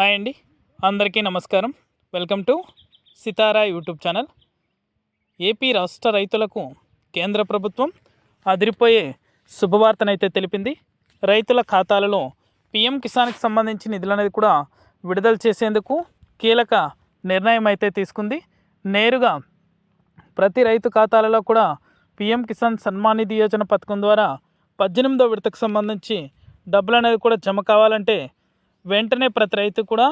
Hi అండి. అందరికీ నమస్కారం. Welcome to Sitara YouTube channel. AP రాష్ట్ర రైతులకు కేంద్ర ప్రభుత్వం అదిరిపోయే శుభవార్తనైతే తెలిపింది. రైతుల ఖాతాలలో పిఎం కిసాన్కి సంబంధించి నిధులు అనేది కూడా విడుదల చేసేందుకు కీలక నిర్ణయం అయితే తీసుకుంది. నేరుగా ప్రతి రైతు ఖాతాలలో కూడా పిఎం కిసాన్ సన్మాన్ నిధి యోజన పథకం ద్వారా పద్దెనిమిదో విడతకు సంబంధించి డబ్బులు అనేది కూడా జమ కావాలంటే వెంటనే ప్రతి రైతు కూడా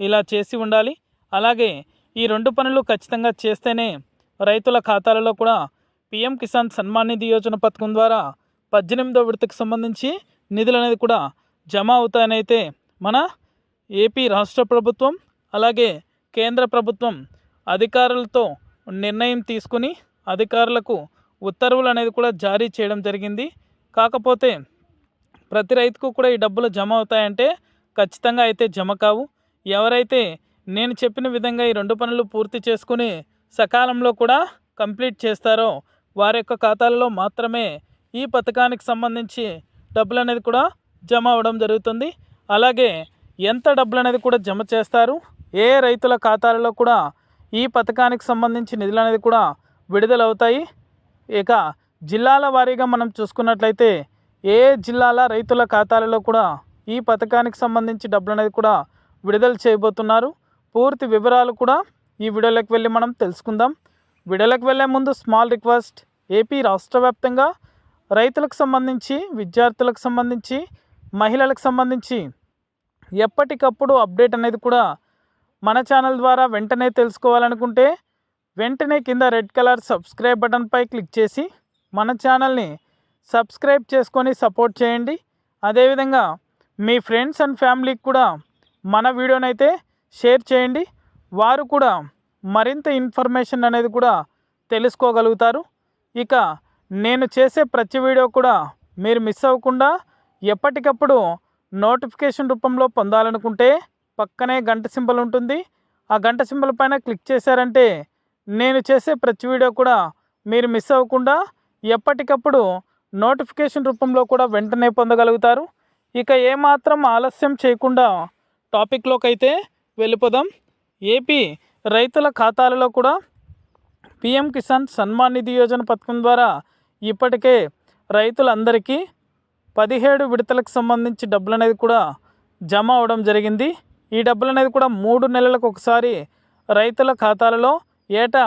ఇలా చేసి ఉండాలి. అలాగే ఈ రెండు పనులు ఖచ్చితంగా చేస్తేనే రైతుల ఖాతాలలో కూడా పిఎం కిసాన్ సన్మాన్ నిధి యోజన పథకం ద్వారా పద్దెనిమిదో విడతకు సంబంధించి నిధులు అనేది కూడా జమ అవుతాయనైతే మన ఏపీ రాష్ట్ర ప్రభుత్వం అలాగే కేంద్ర ప్రభుత్వం అధికారులతో నిర్ణయం తీసుకుని అధికారులకు ఉత్తర్వులు అనేది కూడా జారీ చేయడం జరిగింది. కాకపోతే ప్రతి రైతుకు కూడా ఈ డబ్బులు జమ అవుతాయంటే ఖచ్చితంగా అయితే జమ కావు. ఎవరైతే నేను చెప్పిన విధంగా ఈ రెండు పనులు పూర్తి చేసుకుని సకాలంలో కూడా కంప్లీట్ చేస్తారో వారి యొక్క ఖాతాలలో మాత్రమే ఈ పథకానికి సంబంధించి డబ్బులు అనేది కూడా జమ అవ్వడం జరుగుతుంది. అలాగే ఎంత డబ్బులు అనేది కూడా జమ చేస్తారు. ఏ రైతుల ఖాతాలలో కూడా ఈ పథకానికి సంబంధించి నిధులు అనేది కూడా విడుదలవుతాయి ఇక జిల్లాల వారీగా మనం చూసుకున్నట్లయితే ఏ జిల్లాల రైతుల ఖాతాలలో కూడా ఈ పథకానికి సంబంధించి డబ్బులు అనేది కూడా విడుదల చేయబోతున్నారు. పూర్తి వివరాలు కూడా ఈ వీడియోలోకి వెళ్ళి మనం తెలుసుకుందాం. వీడియోలోకి వెళ్ళే ముందు స్మాల్ రిక్వెస్ట్ ఏపీ రాష్ట్ర వ్యాప్తంగా రైతులకు సంబంధించి విద్యార్థులకు సంబంధించి మహిళలకు సంబంధించి ఎప్పటికప్పుడు అప్డేట్ అనేది కూడా మన ఛానల్ ద్వారా వెంటనే తెలుసుకోవాలనుకుంటే వెంటనే కింద రెడ్ కలర్ సబ్స్క్రైబ్ బటన్పై క్లిక్ చేసి మన ఛానల్ని సబ్స్క్రైబ్ చేసుకొని సపోర్ట్ చేయండి. అదేవిధంగా మీ ఫ్రెండ్స్ అండ్ ఫ్యామిలీకి కూడా మన వీడియోనైతే షేర్ చేయండి. వారు కూడా మరింత ఇన్ఫర్మేషన్ అనేది కూడా తెలుసుకోగలుగుతారు. ఇక నేను చేసే ప్రతి వీడియో కూడా మీరు మిస్ అవ్వకుండా ఎప్పటికప్పుడు నోటిఫికేషన్ రూపంలో పొందాలనుకుంటే పక్కనే గంట సింబల్ ఉంటుంది. ఆ గంట సింబల్ పైన క్లిక్ చేశారంటే నేను చేసే ప్రతి వీడియో కూడా మీరు మిస్ అవ్వకుండా ఎప్పటికప్పుడు నోటిఫికేషన్ రూపంలో కూడా వెంటనే పొందగలుగుతారు. ఇక ఏమాత్రం ఆలస్యం చేయకుండా టాపిక్లోకి అయితే వెళ్ళిపోదాం. ఏపీ రైతుల ఖాతాలలో కూడా పిఎం కిసాన్ సన్మాన్ నిధి యోజన పథకం ద్వారా ఇప్పటికే రైతులందరికీ పదిహేడు విడతలకు సంబంధించి డబ్బులు అనేది కూడా జమ అవడం జరిగింది. ఈ డబ్బులు అనేది కూడా మూడు నెలలకు ఒకసారి రైతుల ఖాతాలలో ఏటా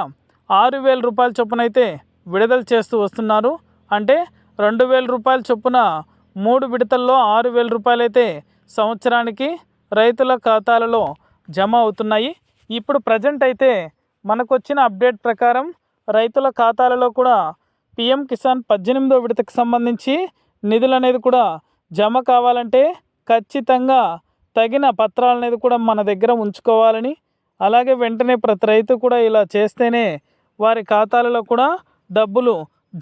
ఆరు వేల రూపాయల చొప్పున అయితే విడుదల చేస్తూ వస్తున్నారు. అంటే రెండు వేల రూపాయల చొప్పున మూడు విడతల్లో ఆరు వేల రూపాయలు అయితే సంవత్సరానికి రైతుల ఖాతాలలో జమ అవుతున్నాయి. ఇప్పుడు ప్రజెంట్ అయితే మనకు వచ్చిన అప్డేట్ ప్రకారం రైతుల ఖాతాలలో కూడా పిఎం కిసాన్ పద్దెనిమిదో విడతకు సంబంధించి నిధులు అనేది కూడా జమ కావాలంటే ఖచ్చితంగా తగిన పత్రాలు అనేది కూడా మన దగ్గర ఉంచుకోవాలని అలాగే వెంటనే ప్రతి రైతు కూడా ఇలా చేస్తేనే వారి ఖాతాలలో కూడా డబ్బులు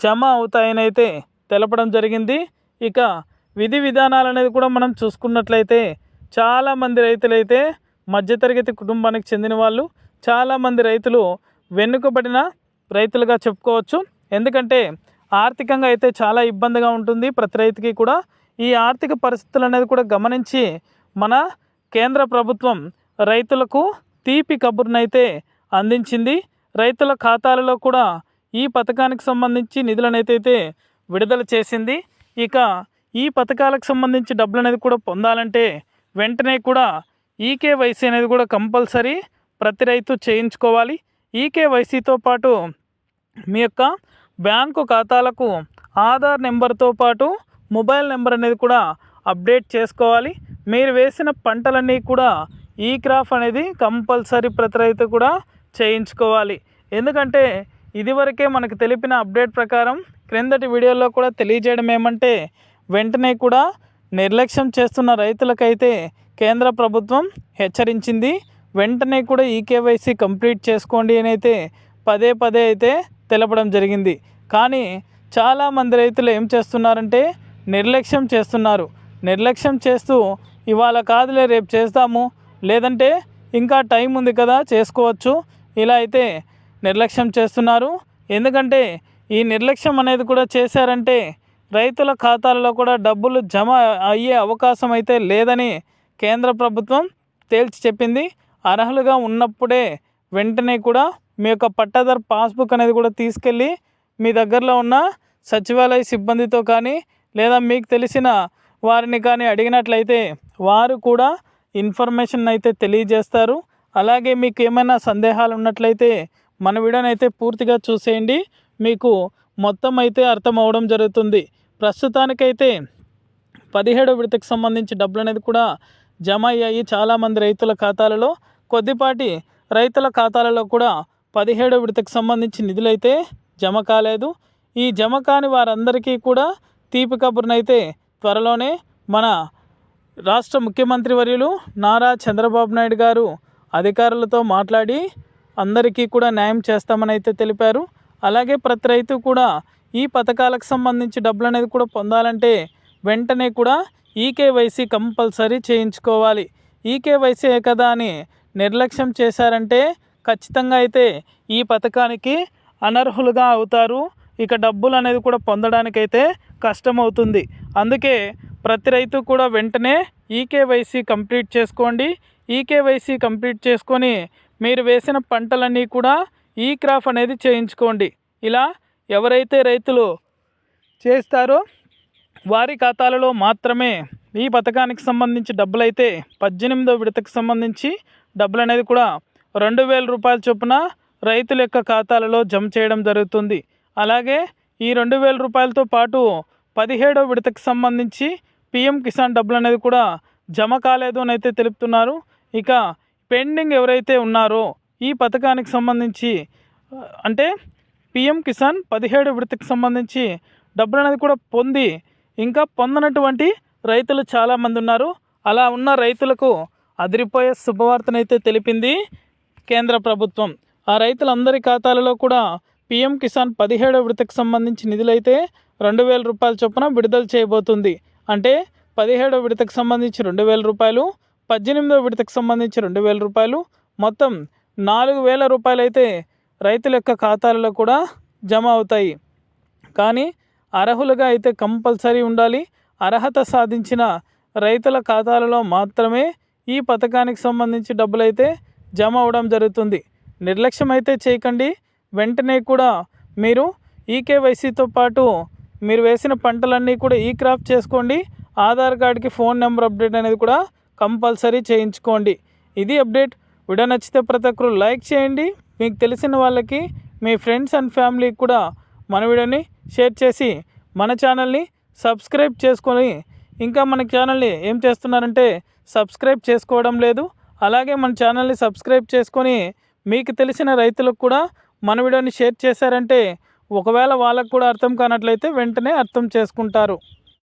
జమ అవుతాయని అయితే తెలపడం జరిగింది. ఇక విధి విధానాలు అనేది కూడా మనం చూసుకున్నట్లయితే చాలామంది రైతులైతే మధ్యతరగతి కుటుంబానికి చెందిన వాళ్ళు చాలామంది రైతులు వెనుకబడిన రైతులుగా చెప్పుకోవచ్చు. ఎందుకంటే ఆర్థికంగా అయితే చాలా ఇబ్బందిగా ఉంటుంది. ప్రతి రైతుకి కూడా ఈ ఆర్థిక పరిస్థితులు అనేది కూడా గమనించి మన కేంద్ర ప్రభుత్వం రైతులకు తీపి కబుర్నైతే అందించింది. రైతుల ఖాతాలలో కూడా ఈ పథకానికి సంబంధించి నిధులనైతే విడుదల చేసింది. ఇక ఈ పథకాలకు సంబంధించి డబ్బులు అనేది కూడా పొందాలంటే వెంటనే కూడా ఈకేవైసీ అనేది కూడా కంపల్సరీ ప్రతి రైతు చేయించుకోవాలి. ఈకేవైసీతో పాటు మీ యొక్క బ్యాంకు ఖాతాలకు ఆధార్ నెంబర్తో పాటు మొబైల్ నెంబర్ అనేది కూడా అప్డేట్ చేసుకోవాలి. మీరు వేసిన పంటలన్నీ కూడా ఈ క్రాఫ్ అనేది కంపల్సరీ ప్రతి రైతు కూడా చేయించుకోవాలి. ఎందుకంటే ఇదివరకే మనకు తెలిపిన అప్డేట్ ప్రకారం క్రిందటి వీడియోలో కూడా తెలియజేయడం ఏమంటే వెంటనే కూడా నిర్లక్ష్యం చేస్తున్న రైతులకైతే కేంద్ర ప్రభుత్వం హెచ్చరించింది. వెంటనే కూడా ఈ కేవైసీ కంప్లీట్ చేసుకోండి అని అయితే పదే పదే అయితే తెలపడం జరిగింది. కానీ చాలామంది రైతులు ఏం చేస్తున్నారంటే నిర్లక్ష్యం చేస్తున్నారు. నిర్లక్ష్యం చేస్తూ ఇవాళ కాదులే రేపు చేస్తాము. లేదంటే ఇంకా టైం ఉంది కదా చేసుకోవచ్చు. ఇలా అయితే నిర్లక్ష్యం చేస్తున్నారు. ఎందుకంటే ఈ నిర్లక్ష్యం అనేది కూడా చేశారంటే రైతుల ఖాతాలలో కూడా డబ్బులు జమ అయ్యే అవకాశం అయితే లేదని కేంద్ర ప్రభుత్వం తేల్చి చెప్పింది. అర్హులుగా ఉన్నప్పుడే వెంటనే కూడా మీ యొక్క పట్టాదారు పాస్బుక్ అనేది కూడా తీసుకెళ్ళి మీ దగ్గరలో ఉన్న సచివాలయ సిబ్బందితో కానీ లేదా మీకు తెలిసిన వారిని కానీ అడిగినట్లయితే వారు కూడా ఇన్ఫర్మేషన్ అయితే తెలియజేస్తారు. అలాగే మీకు ఏమైనా సందేహాలు ఉన్నట్లయితే మన వీడియోని అయితే పూర్తిగా చూసేయండి. మీకు మొత్తం అయితే అర్థం అవడం జరుగుతుంది. ప్రస్తుతానికైతే పదిహేడో విడతకు సంబంధించి డబ్బులు అనేది కూడా జమ అయ్యాయి చాలామంది రైతుల ఖాతాలలో. కొద్దిపాటి రైతుల ఖాతాలలో కూడా పదిహేడో విడతకు సంబంధించి నిధులైతే జమ కాలేదు. ఈ జమ కాని వారందరికీ కూడా తీపి కబుర్నైతే త్వరలోనే మన రాష్ట్ర ముఖ్యమంత్రి వర్యులు నారా చంద్రబాబు నాయుడు గారు అధికారులతో మాట్లాడి అందరికీ కూడా న్యాయం చేస్తామని అయితే తెలిపారు. అలాగే ప్రతి రైతు కూడా ఈ పథకాలకు సంబంధించి డబ్బులు అనేది కూడా పొందాలంటే వెంటనే కూడా ఈకేవైసీ కంపల్సరీ చేయించుకోవాలి. ఈకేవైసీ కదా అని నిర్లక్ష్యం చేశారంటే ఖచ్చితంగా అయితే ఈ పథకానికి అనర్హులుగా అవుతారు. ఇక డబ్బులు అనేది కూడా పొందడానికైతే కష్టమవుతుంది. అందుకే ప్రతి రైతు కూడా వెంటనే ఈకేవైసీ కంప్లీట్ చేసుకోండి. ఈకేవైసీ కంప్లీట్ చేసుకొని మీరు వేసిన పంటలన్నీ కూడా ఈ క్రాప్ అనేది చేయించుకోండి. ఇలా ఎవరైతే రైతులు చేస్తారో వారి ఖాతాలలో మాత్రమే ఈ పథకానికి సంబంధించి డబ్బులు అయితే పద్దెనిమిదో విడతకు సంబంధించి డబ్బులు అనేది కూడా రెండు వేల రూపాయల చొప్పున రైతుల యొక్క ఖాతాలలో జమ చేయడం జరుగుతుంది. అలాగే ఈ రెండు వేల రూపాయలతో పాటు పదిహేడో విడతకు సంబంధించి పిఎం కిసాన్ డబ్బులు అనేది కూడా జమ కాలేదు అని అయితే తెలుపుతున్నారు. ఇక పెండింగ్ ఎవరైతే ఉన్నారో ఈ పథకానికి సంబంధించి అంటే పిఎం కిసాన్ పదిహేడు విడతకు సంబంధించి డబ్బులు అనేది కూడా పొంది ఇంకా పొందనటువంటి రైతులు చాలామంది ఉన్నారు. అలా ఉన్న రైతులకు అదిరిపోయే శుభవార్తనైతే తెలిపింది కేంద్ర ప్రభుత్వం. ఆ రైతులందరి ఖాతాలలో కూడా పిఎం కిసాన్ పదిహేడో విడతకు సంబంధించి నిధులైతే రెండు వేల రూపాయల చొప్పున విడుదల చేయబోతుంది. అంటే పదిహేడో విడతకు సంబంధించి రెండు వేల రూపాయలు పద్దెనిమిదో విడతకు సంబంధించి రెండు వేల రూపాయలు మొత్తం నాలుగు వేల రూపాయలు అయితే రైతుల యొక్క ఖాతాలలో కూడా జమ అవుతాయి. కానీ అర్హులుగా అయితే కంపల్సరీ ఉండాలి. అర్హత సాధించిన రైతుల ఖాతాలలో మాత్రమే ఈ పథకానికి సంబంధించి డబ్బులు అయితే జమ అవడం జరుగుతుంది. నిర్లక్ష్యం అయితే చేయకండి. వెంటనే కూడా మీరు ఈకేవైసీతో పాటు మీరు వేసిన పంటలన్నీ కూడా ఈ క్రాప్ చేసుకోండి. ఆధార్ కార్డ్కి ఫోన్ నెంబర్ అప్డేట్ అనేది కూడా కంపల్సరీ చేయించుకోండి. ఇది అప్డేట్. వీడియో నచ్చితే ప్రతి ఒక్కరు లైక్ చేయండి. మీకు తెలిసిన వాళ్ళకి మీ ఫ్రెండ్స్ అండ్ ఫ్యామిలీకి కూడా మన వీడియోని షేర్ చేసి మన ఛానల్ని సబ్స్క్రైబ్ చేసుకొని ఇంకా మన ఛానల్ని ఏం చేస్తున్నారంటే సబ్స్క్రైబ్ చేసుకోవడం లేదు. అలాగే మన ఛానల్ని సబ్స్క్రైబ్ చేసుకొని మీకు తెలిసిన రైతులకు కూడా మన వీడియోని షేర్ చేశారంటే ఒకవేళ వాళ్ళకు కూడా అర్థం కానట్లయితే వెంటనే అర్థం చేసుకుంటారు.